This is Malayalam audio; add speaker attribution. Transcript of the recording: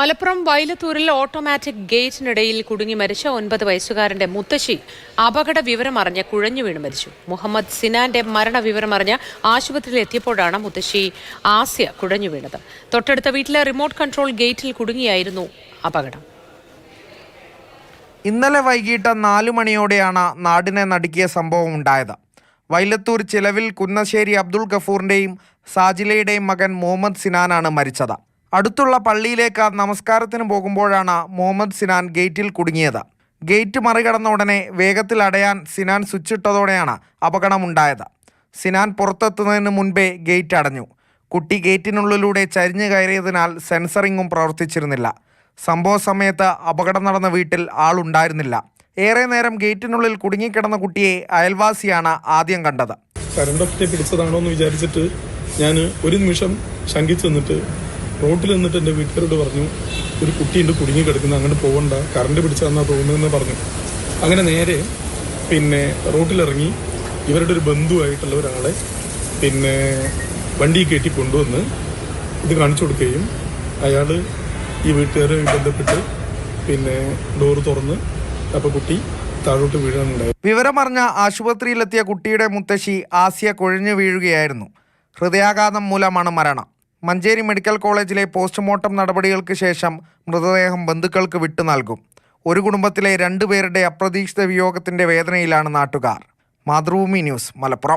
Speaker 1: മലപ്പുറം വൈലത്തൂരിൽ ഓട്ടോമാറ്റിക് ഗേറ്റിനിടയിൽ കുടുങ്ങി മരിച്ച ഒൻപത് വയസ്സുകാരന്റെ മുത്തശ്ശി അപകട വിവരമറിഞ്ഞ് കുഴഞ്ഞു വീണ് മരിച്ചു. മുഹമ്മദ് സിനാന്റെ മരണ വിവരമറിഞ്ഞ് ആശുപത്രിയിൽ എത്തിയപ്പോഴാണ് മുത്തശ്ശി ആസ്യ കുഴഞ്ഞു വീണത്. തൊട്ടടുത്ത വീട്ടിലെ റിമോട്ട് കൺട്രോൾ ഗേറ്റിൽ കുടുങ്ങിയായിരുന്നു അപകടം.
Speaker 2: ഇന്നലെ വൈകിട്ട് നാലു മണിയോടെയാണ് നാടിനെ നടുക്കിയ സംഭവം ഉണ്ടായത്. വൈലത്തൂർ ചിലവിൽ കുന്നശ്ശേരി അബ്ദുൾ ഗഫൂറിന്റെയും സാജിലയുടെയും മകൻ മുഹമ്മദ് സിനാനാണ് മരിച്ചത്. അടുത്തുള്ള പള്ളിയിലേക്ക് നമസ്കാരത്തിന് പോകുമ്പോഴാണ് മുഹമ്മദ് സിനാൻ ഗേറ്റിൽ കുടുങ്ങിയത്. ഗേറ്റ് മറികടന്ന ഉടനെ വേഗത്തിൽ അടയാൻ സിനാൻ സ്വിച്ചിട്ടതോടെയാണ് അപകടമുണ്ടായത്. സിനാൻ പുറത്തെത്തുന്നതിന് മുൻപേ ഗേറ്റ് അടഞ്ഞു. കുട്ടി ഗേറ്റിനുള്ളിലൂടെ ചരിഞ്ഞു കയറിയതിനാൽ സെൻസറിങ്ങും പ്രവർത്തിച്ചിരുന്നില്ല. സംഭവ സമയത്ത് അപകടം നടന്ന വീട്ടിൽ ആളുണ്ടായിരുന്നില്ല. ഏറെ നേരം ഗേറ്റിനുള്ളിൽ കുടുങ്ങിക്കിടന്ന കുട്ടിയെ അയൽവാസിയാണ് ആദ്യം കണ്ടത്.
Speaker 3: കരണ്ടൊക്കെ പിടിച്ചതാണോ എന്ന് വിചാരിച്ചിട്ട് ഞാൻ ഒരു നിമിഷം ശങ്കിച്ചു നിന്നിട്ട് റോട്ടിൽ നിന്നിട്ട് എന്റെ വീട്ടുകാരോട് പറഞ്ഞു ഒരു കുട്ടിയുണ്ട് കുടുങ്ങി കിടക്കുന്നത് അങ്ങോട്ട് പോകണ്ട കറണ്ട് പിടിച്ചതെന്നാ തോന്നുന്നതെന്ന് പറഞ്ഞു. അങ്ങനെ നേരെ പിന്നെ റോട്ടിലിറങ്ങി ഇവരുടെ ഒരു ബന്ധുവായിട്ടുള്ള ഒരാളെ പിന്നെ വണ്ടി കയറ്റി കൊണ്ടുവന്ന് ഇത് കാണിച്ചു കൊടുക്കുകയും അയാൾ ഈ വീട്ടുകാരെ ബന്ധപ്പെട്ട് പിന്നെ ഡോറ് തുറന്ന് അപ്പോൾ കുട്ടി താഴോട്ട് വീഴാനുണ്ടായി.
Speaker 2: വിവരമറിഞ്ഞ ആശുപത്രിയിലെത്തിയ കുട്ടിയുടെ മുത്തശ്ശി ആസിയ കൊഴിഞ്ഞു വീഴുകയായിരുന്നു. ഹൃദയാഘാതം മൂലമാണ് മരണം. മഞ്ചേരി മെഡിക്കൽ കോളേജിലെ പോസ്റ്റ്മോർട്ടം നടപടികൾക്ക് ശേഷം മൃതദേഹം ബന്ധുക്കൾക്ക് വിട്ടു നൽകും. ഒരു കുടുംബത്തിലെ രണ്ടുപേരുടെ അപ്രതീക്ഷിത വിയോഗത്തിന്റെ വേദനയിലാണ് നാട്ടുകാർ. മാതൃഭൂമി ന്യൂസ് മലപ്പുറം.